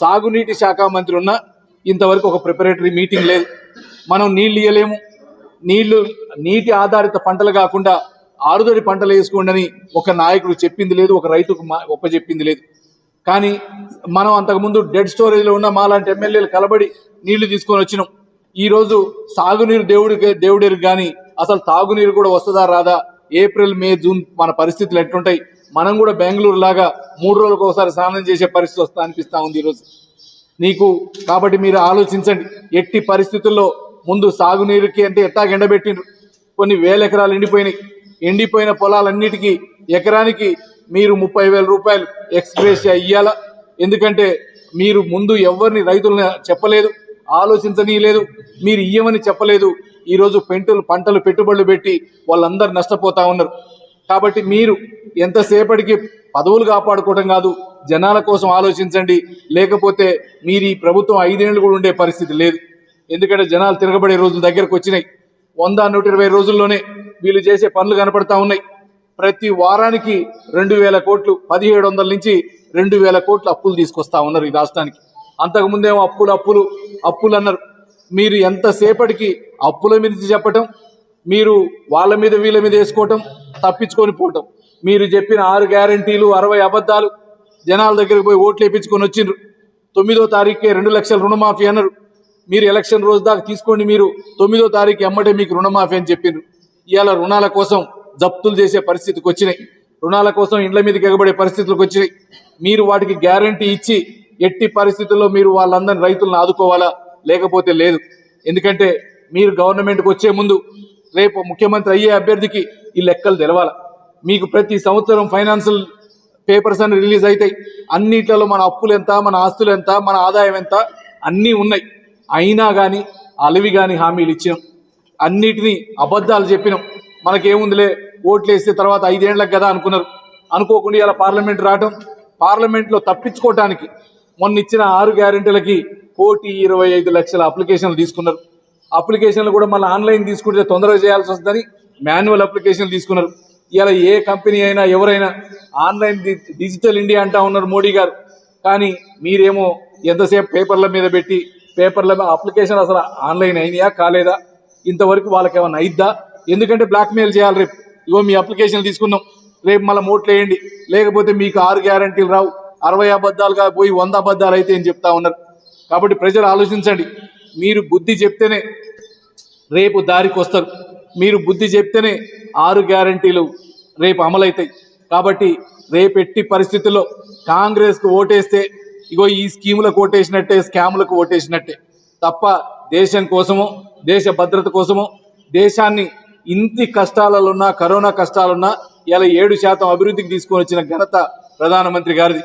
సాగునీటి శాఖ మంత్రి ఉన్న ఇంతవరకు ఒక ప్రిపరేటరీ మీటింగ్ లేదు. మనం నీళ్ళు ఇయ్యలేము. నీళ్ళు నీటి ఆధారిత పంటలు కాకుండా ఆరుదడి పంటలు వేసుకోండి అని ఒక నాయకుడు చెప్పింది లేదు ఒక రైతుకు మా- ఒప్పచెప్పింది లేదు. కానీ మనం అంతకుముందు డెడ్ స్టోరేజ్లో ఉన్న మాలాంటి ఎమ్మెల్యేలు కలబడి నీళ్ళు తీసుకొని వచ్చినాం. ఈరోజు సాగునీరు దేవుడికి దేవుడికి కానీ అసలు తాగునీరు కూడా వస్తుందా రాదా? ఏప్రిల్ మే జూన్ మన పరిస్థితులు ఎట్లుంటాయి? మనం కూడా బెంగళూరు లాగా మూడు రోజులకు ఒకసారి స్నానం చేసే పరిస్థితి వస్తా అనిపిస్తా ఉంది ఈరోజు. నీకు కాబట్టి మీరు ఆలోచించండి. ఎట్టి పరిస్థితుల్లో ముందు సాగునీరుకి అంటే ఎట్టా ఎండబెట్టిండ్రు? కొన్ని వేల ఎకరాలు ఎండిపోయినాయి. ఎండిపోయిన పొలాలన్నిటికీ ఎకరానికి మీరు ముప్పై వేల రూపాయలు ఎక్స్ప్రెస్ ఇయ్యాల ఎందుకంటే మీరు ముందు ఎవరిని రైతులను చెప్పలేదు ఆలోచించనీయలేదు మీరు ఇయ్యమని చెప్పలేదు. ఈరోజు పెంటలు పంటలు పెట్టుబడులు పెట్టి వాళ్ళందరూ నష్టపోతా ఉన్నారు. కాబట్టి మీరు ఎంతసేపటికి పదవులు కాపాడుకోవటం కాదు జనాల కోసం ఆలోచించండి. లేకపోతే మీరు ఈ ప్రభుత్వం ఐదేళ్ళు కూడా ఉండే పరిస్థితి లేదు. ఎందుకంటే జనాలు తిరగబడే రోజులు దగ్గరకు వచ్చినాయి. వంద నూట ఇరవై రోజుల్లోనే వీళ్ళు చేసే పనులు కనపడతా ఉన్నాయి. ప్రతి వారానికి రెండు వేల కోట్లు పదిహేడు వందల నుంచి రెండు వేల కోట్లు అప్పులు తీసుకొస్తా ఉన్నారు ఈ రాష్ట్రానికి. అంతకుముందేమో అప్పులు అప్పులు అప్పులు అన్నారు. మీరు ఎంతసేపటికి అప్పుల మీద చెప్పటం మీరు వాళ్ళ మీద వీళ్ళ మీద వేసుకోవటం తప్పించుకొని పోవటం. మీరు చెప్పిన ఆరు గ్యారంటీలు అరవై అబద్ధాలు జనాల దగ్గరికి పోయి ఓట్లు వేయించుకొని వచ్చిండ్రు. తొమ్మిదో తారీఖుకే రెండు లక్షల రుణమాఫీ అన్నారు. మీరు ఎలక్షన్ రోజు దాకా తీసుకోండి మీరు. తొమ్మిదో తారీఖు ఎమ్మటే మీకు రుణమాఫీ అని చెప్పిండ్రు ఇవాళ రుణాల కోసం జప్తులు చేసే పరిస్థితికి వచ్చినాయి. రుణాల కోసం ఇండ్ల మీదకి ఎగబడే పరిస్థితులకు వచ్చినాయి. మీరు వాటికి గ్యారంటీ ఇచ్చి ఎట్టి పరిస్థితుల్లో మీరు వాళ్ళందరినీ రైతులను ఆదుకోవాలా? లేకపోతే లేదు. ఎందుకంటే మీరు గవర్నమెంట్కి వచ్చే ముందు రేపు ముఖ్యమంత్రి అయ్యే అభ్యర్థికి ఈ లెక్కలు తెలవాల. మీకు ప్రతి సంవత్సరం ఫైనాన్షియల్ పేపర్స్ అన్ని రిలీజ్ అవుతాయి అన్నిట్లలో మన అప్పులు ఎంత మన ఆస్తులు ఎంత మన ఆదాయం ఎంత అన్నీ ఉన్నాయి. అయినా కానీ అలవి కానీ హామీలు ఇచ్చినాం. అన్నిటినీ అబద్ధాలు చెప్పినాం. మనకేముందిలే ఓట్లు వేస్తే తర్వాత ఐదేళ్ళకు కదా అనుకున్నారు. అనుకోకుండా ఇలా పార్లమెంట్ రావటం పార్లమెంట్లో తప్పించుకోవటానికి మొన్న ఇచ్చిన ఆరు గ్యారెంటీలకి కోటి ఇరవై ఐదు లక్షల అప్లికేషన్లు తీసుకున్నారు. అప్లికేషన్లు కూడా మళ్ళీ ఆన్లైన్ తీసుకుంటే తొందరగా చేయాల్సి వస్తుందని మాన్యువల్ అప్లికేషన్లు తీసుకున్నారు. ఇలా ఏ కంపెనీ అయినా ఎవరైనా ఆన్లైన్ డిజిటల్ ఇండియా అంటా ఉన్నారు మోడీ గారు. కానీ మీరేమో ఎంతసేపు పేపర్ల మీద పెట్టి పేపర్ల అప్లికేషన్ అసలు ఆన్లైన్ అయినాయా కాలేదా? ఇంతవరకు వాళ్ళకి ఏమైనా అయిద్దా? ఎందుకంటే బ్లాక్మెయిల్ చేయాలి రేపు. ఇగో మీ అప్లికేషన్ తీసుకున్నాం. రేపు మళ్ళీ మోట్లు వేయండి లేకపోతే మీకు ఆరు గ్యారంటీలు రావు. అరవై అబద్ధాలుగా పోయి వంద అబద్ధాలు అయితే అని చెప్తా ఉన్నారు. కాబట్టి ప్రజలు ఆలోచించండి. మీరు బుద్ధి చెప్తేనే రేపు దారికి వస్తారు. మీరు బుద్ధి చెప్తేనే ఆరు గ్యారంటీలు రేపు అమలవుతాయి కాబట్టి రేపు ఎట్టి పరిస్థితుల్లో కాంగ్రెస్కు ఓటేస్తే ఇగో ఈ స్కీములకు ఓటేసినట్టే స్కాములకు ఓటేసినట్టే. తప్ప దేశం కోసమో దేశ భద్రత కోసమో దేశాన్ని ఇంటి కష్టాలలోన్నా కరోనా కష్టాలున్నా ఇలా ఏడు శాతం అభివృద్ధికి తీసుకొని వచ్చిన ఘనత ప్రధానమంత్రి గారిది.